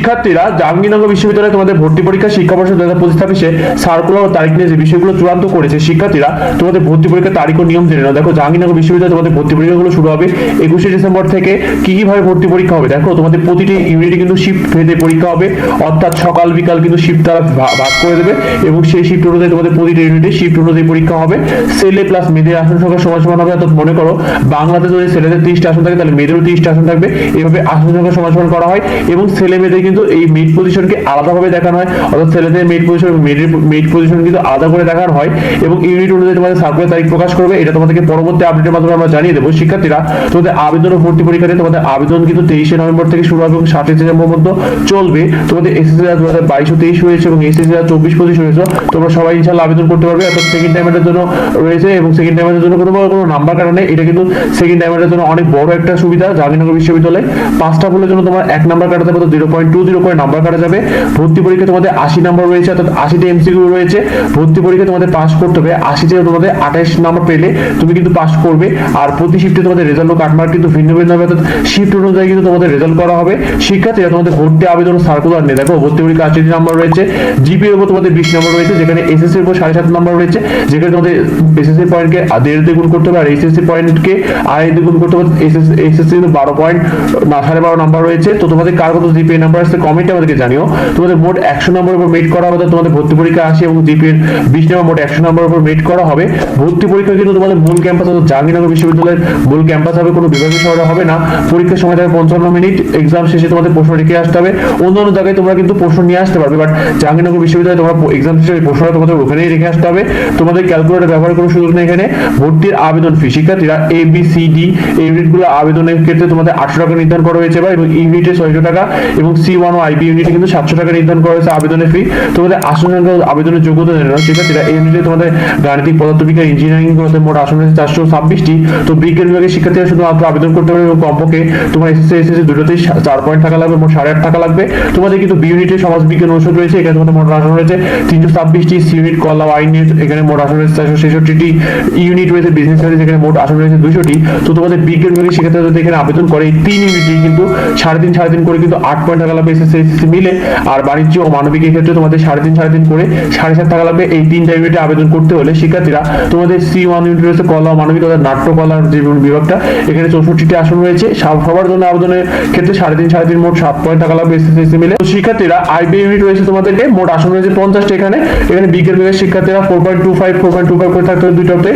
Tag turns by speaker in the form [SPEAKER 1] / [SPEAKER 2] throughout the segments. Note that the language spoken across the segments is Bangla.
[SPEAKER 1] শিক্ষার্থীরা জাহাঙ্গীরনগর বিশ্ববিদ্যালয়ে তোমাদের ভর্তি পরীক্ষা, শিক্ষা বর্ষ দু হাজার পঁচিশ ছাব্বিশে সার্কুলার ও তারিখ নিয়ে যে বিষয়গুলো চূড়ান্ত করেছে শিক্ষার্থীরা, তোমাদের ভর্তি পরীক্ষার তারিখ ও নিয়ম জেনে নাও। দেখো, জাহাঙ্গীরনগর বিশ্ববিদ্যালয়ে তোমাদের ভর্তি পরীক্ষাগুলো শুরু হবে একুশে ডিসেম্বর থেকে। কি কি ভাবে ভর্তি পরীক্ষা হবে? দেখো, তোমাদের প্রতিটি ইউনিটে কিন্তু শিফট ভেদে পরীক্ষা হবে। অর্থাৎ সকাল, বিকাল কিন্তু শিফট তারা ভাগ করে দেবে এবং সেই শিফট অনুযায়ী তোমাদের প্রতিটি ইউনিটে শিফট অনুযায়ী পরীক্ষা হবে। ছেলে প্লাস মেয়েদের আসন সংখ্যা সমান সমান হবে। অর্থাৎ মনে করো, বাংলাতে যদি ছেলেদের তিরিশটা আসন থাকে, তাহলে মেয়েদেরও তিরিশটা আসন থাকবে। এভাবে আসন সংখ্যা সমান সমান করা হয় এবং ছেলে মেয়েদের কিন্তু এই মিড পজিশনকে আলাদাভাবে দেখানো হয়, অর্থাৎ ছেলেদের মিড পজিশন মিড পজিশন কিন্তু আলাদা করে দেখানো হয় এবং ইউনিট অনুযায়ী তোমাদের সার্কুলার তারিখ প্রকাশ করবে, এটা তোমাদেরকে পরবর্তী আপডেটের মাধ্যমে আমরা জানিয়ে দেবো। শিক্ষার্থীরা, তোমাদের আবেদন ও ভর্তি পরীক্ষাতে তোমাদের আবেদন কিন্তু তেইশে নভেম্বর থেকে শুরু হবে এবং সাতই ডিসেম্বর পর্যন্ত চলবে। তোমাদের এসএসসি দু হাজার বাইশ ও তেইশ হয়েছে এবং এসএসসি চব্বিশ, পঁচিশ হয়েছে, তোমরা সবাই ইনশাল্লাহ আবেদন করতে পারবে। অর্থাৎ সেকেন্ড টাইমের জন্য রয়েছে এবং সেকেন্ড টাইমের জন্য কোনো কোনো নাম্বার কারণে এটা কিন্তু সেকেন্ড টাইমের জন্য অনেক বড় একটা সুবিধা জাহাঙ্গীরনগর বিশ্ববিদ্যালয়ে। পাঁচটা ফুলের জন্য তোমার এক নাম্বার কাটাতে পারো জিরো পয়েন্ট টু জিরো করে নাম্বার কাটা যাবে। ভর্তি পরীক্ষা তোমাদের আশি নাম্বার রয়েছে, অর্থাৎ আশিটি এমসিকিউ রয়েছে। ভর্তি পরীক্ষা তোমাদের পাস করতে হবে। আশিতে তোমাদের আঠাশ নাম্বার পেলে তুমি কিন্তু পাস করবে। আর প্রতি শিফটে তোমাদের রেজাল্ট ও কাটমার্ক কিন্তু ভিন্ন ভিন্ন হবে। অর্থাৎ শিফট অনুযায়ী কিন্তু তোমাদের রেজাল্ট করা হবে। শিক্ষার্থীরা তোমাদের ভর্তি আবেদন সার্কুলার নিয়ে দেখো, ভর্তি পরীক্ষা আশি নাম্বার রয়েছে। জিপি এর উপর তোমাদের বিশ নম্বর রয়েছে, যেখানে এসএসসি এর উপর সাড়ে সাত নম্বর রয়েছে। যেখানে তোমাদের এসএসসি পয়েন্টকে দেড় দ্বিগুণ করতে হবে, আর এসএসসি পয়েন্টকে আড়াই দ্বিগুণ করতে হবে। এসএসসি বারো পয়েন্ট না, সাড়ে বারো নাম্বার রয়েছে। তো তোমাদের কার কত জিপি নাম্বার আসছে কমেন্টে আমাদেরকে জানিও। তোমাদের মোট একশো নম্বরের উপর মেট করা হবে তোমাদের ভর্তি পরীক্ষা আসে এবং জিপি এর বিশ নম্বর মোট একশো নম্বরের উপর মেট করা হবে। ভর্তি পরীক্ষা কিন্তু তোমাদের মূল ক্যাম্পাস অর্থাৎ জাহাঙ্গীরনগর বিশ্ববিদ্যালয়ের মূল ক্যাম্পাস হবে, কোনো বিভাগীয় শহরে হবে না। পরীক্ষার সময় থাকবে পঞ্চান্ন মিনিট এক্সাম শেষে তোমাদের প্রশ্ন রেখে আসতে হবে। অন্যান্য জায়গায় তোমরা কিন্তু প্রশ্ন নিয়ে আসতে পারবে বাট জাহাঙ্গীরনগর বিশ্ববিদ্যালয়ে তোমরা এক্সাম শেষে ওই প্রশ্নটা তোমাদের ওখানেই রেখে আসতে হবে। তোমাদের ক্যালকুলেটর ব্যবহার করার সুযোগ নেই এখানে। ভর্তির আবেদন ফি শিক্ষার্থীরা এ বি সি ডি এই ইউনিটগুলো আবেদনের ক্ষেত্রে তোমাদের আটশো টাকা নির্ধারণ করা হয়েছে, বা এবং ইউনিটে ছয়শো টাকা এবং সি ওয়ান ও আইবি ইউনিটে কিন্তু সাতশো টাকা নির্ধারণ করা হয়েছে আবেদনের ফি তোমাদের আসন সংখ্যা আবেদনের যোগ্যতা নাও শিক্ষার্থীরা এই ইউনিটে তোমাদের গাণিতিক পদার্থবিজ্ঞান ইঞ্জিনিয়ারিং করতে মোট আসন চারশো ছাব্বিশটি। তো বিজ্ঞান বিভাগের শিক্ষার্থীরা আবেদন করতে পারবে এবং কমপক্ষে তোমার এসএসসি এসএসসি দুটোতেই চার পয়েন্ট টাকা লাগবে, মোট সাড়ে টাকা লাগবে। তোমাদের কিন্তু বি ইউনিটে সমাজ বিজ্ঞান অনুষদ রয়েছে, এখানে তোমাদের মোট আসন রয়েছে তিনশো ছাব্বিশটি সি ইউনিট কলা, আইন এখানে মোট আসন রয়েছে চারশো ইউনিট রয়েছে বিজনেস মোট আসন রয়েছে দুশোটি। তো তোমাদের বিজ্ঞান বিভাগের শিক্ষার্থীরা যদি এখানে আবেদন করে তিন কিন্তু সাড়ে তিন সাড়ে তিন করে কিন্তু আট পয়েন্ট টাকা লাগবে। এসএসসি মিলে আর বাণিজ্য ও মানবিকের ক্ষেত্রে তোমাদের সাড়ে তিন সাড়ে তিন করে সাড়ে সাত টাকা লাগবে এই তিনটা ইউনিটে আবেদন করতে হলে শিক্ষার্থীরা তোমাদের সি ওয়ান কলা ও মানবিক অর্থাৎ নাট্যকলার যে বিভাগটা। এখানে চৌষট্টিটি আসন রয়েছে। সবার জন্য আবেদনের ক্ষেত্রে সাড়ে তিন সাড়ে তিন মোট সাত পয়েন্ট টাকা লাগবে মিলে। তো শিক্ষার্থীরা আইবি ইউনিট রয়েছে তোমাদেরকে, মোট আসন রয়েছে পঞ্চাশটা এখানে। এখানে বিভাগের শিক্ষার্থীরা four point two five four point two five করে থাকতে হবে দুইটাতে,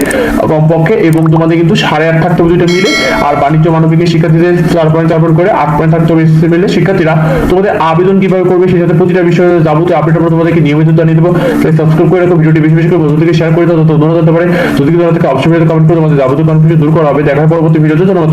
[SPEAKER 1] কমপক্ষে, এবং তোমাদের কিন্তু সাড়ে আট থাকতে হবে দুইটা মিলে। আর বাণিজ্য মানবিকের শিক্ষার্থীদের চার পয়েন্ট চার পয়েন্ট করে আট পয়েন্ট থাকতে হবে এসএসসি মিলে। শিক্ষার্থীরা তোমাদের আবেদন কীভাবে করবে সেই সাথে প্রতিটা বিষয়ে যাবতীয় আপডেট আমরা তোমাদেরকে নিয়মিত জানিয়ে দেবো। তাই সাবস্ক্রাইব করে রাখো, ভিডিওটি বেশি বেশি করে বন্ধু থেকে শেয়ার করে দাও তো জানতে পারে। যদি তোমাদের অপশন কমেন্ট করে তোমাদের যাবতীয় কনফিউশন দূর করা হবে। দেখার পরবর্তী ভিডিওতে ধন্যবাদ।